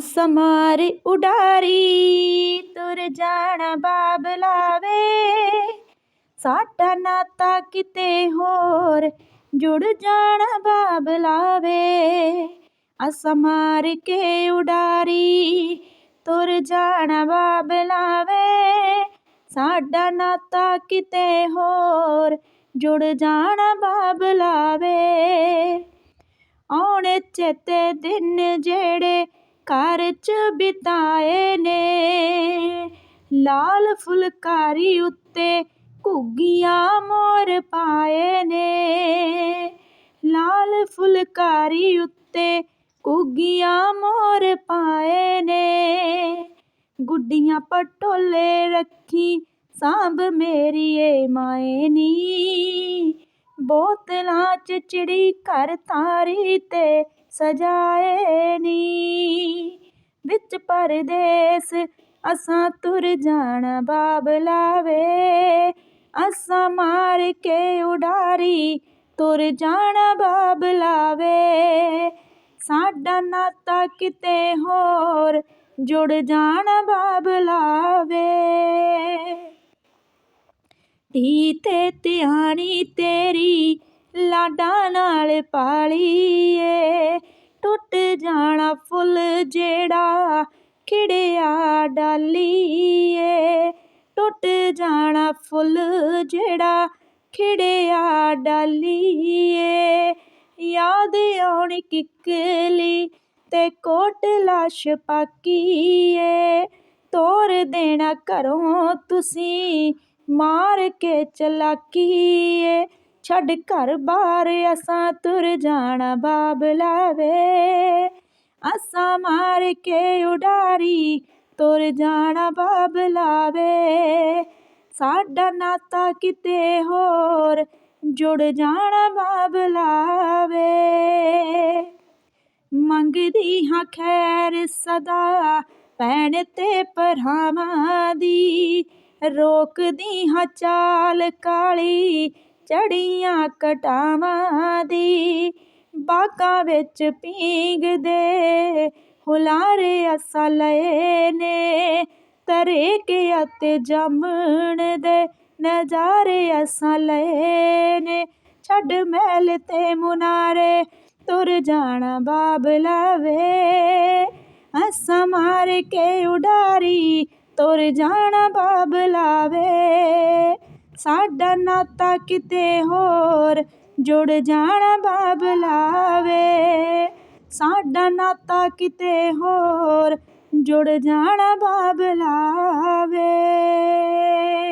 ਅਸਮਾਰ ਉਡਾਰੀ, ਤੁਰ ਜਾਣਾ ਬਾਬਲਾ ਵੇ ਸਾਡਾ ਨਾਤਾ ਕਿਤੇ ਹੋਰ, ਜੁੜ ਜਾਣਾ ਬਾਬਲਾ ਵੇ ਅਸਮਾਰ ਕੇ ਉਡਾਰੀ, ਤੁਰ ਜਾਣਾ ਬਾਬਲਾ ਵੇ ਸਾਡਾ ਨਾਤਾ ਕਿਤੇ ਹੋਰ, ਜੁੜ ਜਾਣਾ ਬਾਬਲਾ ਵੇ ਆਉਣੇ ਚੇਤੇ ਦਿਨ ਘਰ ਚ ਬਿਤਾਏ ਨੇ। ਲਾਲ ਫੁਲਕਾਰੀ ਉੱਤੇ ਘੁੱਗੀਆਂ ਮੋਰ ਪਾਏ ਨੇ। ਲਾਲ ਫੁਲਕਾਰੀ ਉੱਤੇ ਘੁੱਗੀਆਂ ਮੋਰ ਪਾਏ ਨੇ। ਗੁੱਡੀਆਂ ਪਟੋਲੇ ਰੱਖੀ, ਸਾਂਭ ਮੇਰੀ ਏ ਮਾਏ ਨੀ ਬੋਤਲਾਂ ਚ ਚਿੜੀ ਘਰ ਤਾਰੀ ਤੇ ਸਜਾਏ ਨੀ। ਵਿੱਚ ਪਰਦੇਸ। ਅਸਾਂ ਤੁਰ ਜਾਣਾ ਬਾਬਲਾ ਵੇ ਅਸਾਂ ਮਾਰ ਕੇ ਉਡਾਰੀ, ਤੁਰ ਜਾਣਾ ਬਾਬਲਾ ਵੇ ਸਾਡਾ ਨਾਤਾ ਕਿਤੇ ਹੋਰ, ਜੁੜ ਜਾਣਾ ਬਾਬਲਾ ਵੇ ਧੀ ਤੇ ਧਿਆਣੀ ਤੇਰੀ, ਲਾਡਾਂ ਨਾਲ ਪਾਲੀਏ। ਟੁੱਟ ਜਾਣਾ ਫੁੱਲ ਜਿਹੜਾ ਖਿੜਿਆ ਡਾਲੀਏ। ਟੁੱਟ ਜਾਣਾ ਫੁੱਲ ਜਿਹੜਾ ਖਿੜਿਆ ਡਾਲੀਏ। ਯਾਦ ਆਉਣੀ ਕਿੱਕਲੀ ਤੇ ਕੋਟਲਾ ਛਪਾਕੀਏ ਤੋਰ ਦੇਣਾ ਘਰੋਂ ਤੁਸੀਂ, ਮਾਰ ਕੇ ਚਲਾਕੀਏ। ਛੱਡ ਘਰ ਬਾਰ, ਅਸਾਂ ਤੁਰ ਜਾਣਾ ਬਾਬਲਾ ਵੇ ਅਸਾਂ ਮਾਰ ਕੇ ਉਡਾਰੀ, ਤੁਰ ਜਾਣਾ ਬਾਬਲਾ ਵੇ ਸਾਡਾ ਨਾਤਾ ਕਿਤੇ ਹੋਰ, ਜੁੜ ਜਾਣਾ ਬਾਬਲਾ ਵੇ ਮੰਗਦੀ ਹਾਂ ਖੈਰ ਸਦਾ, ਭੈਣ ਤੇ ਭਰਾਵਾਂ ਦੀ। ਰੋਕਦੀ ਹਾਂ ਚਾਲ ਕਾਲੀ ਚੜੀਆਂ ਕਟਾਵਾਂ ਦੀ, ਬਾਗਾਂ ਵਿੱਚ ਪੀਂਗਦੇ ਹੁਲਾਰੇ ਅਸਾਂ ਲਏ ਨੇ, ਤਰੇ ਕੇ ਅਤੇ ਜੰਮਣ ਦੇ ਨਜ਼ਾਰੇ ਅਸਾਂ ਲਏ ਨੇ। ਛੱਡ ਮਹਿਲ ਤੇ ਮੁਨਾਰੇ, ਤੁਰ ਜਾਣਾ ਬਾਬਲਾ ਵੇ ਅਸਾਂ ਮਾਰ ਕੇ ਉਡਾਰੀ, ਤੁਰ ਜਾਣਾ ਬਾਬਲਾ ਵੇ ਸਾਡਾ ਨਾਤਾ ਕਿਤੇ ਹੋਰ ਜੁੜ ਜਾਣਾ ਬਾਬਲਾ ਵੇ ਸਾਡਾ ਨਾਤਾ ਕਿਤੇ ਹੋਰ ਜੁੜ ਜਾਣਾ ਬਾਬਲਾ ਵੇ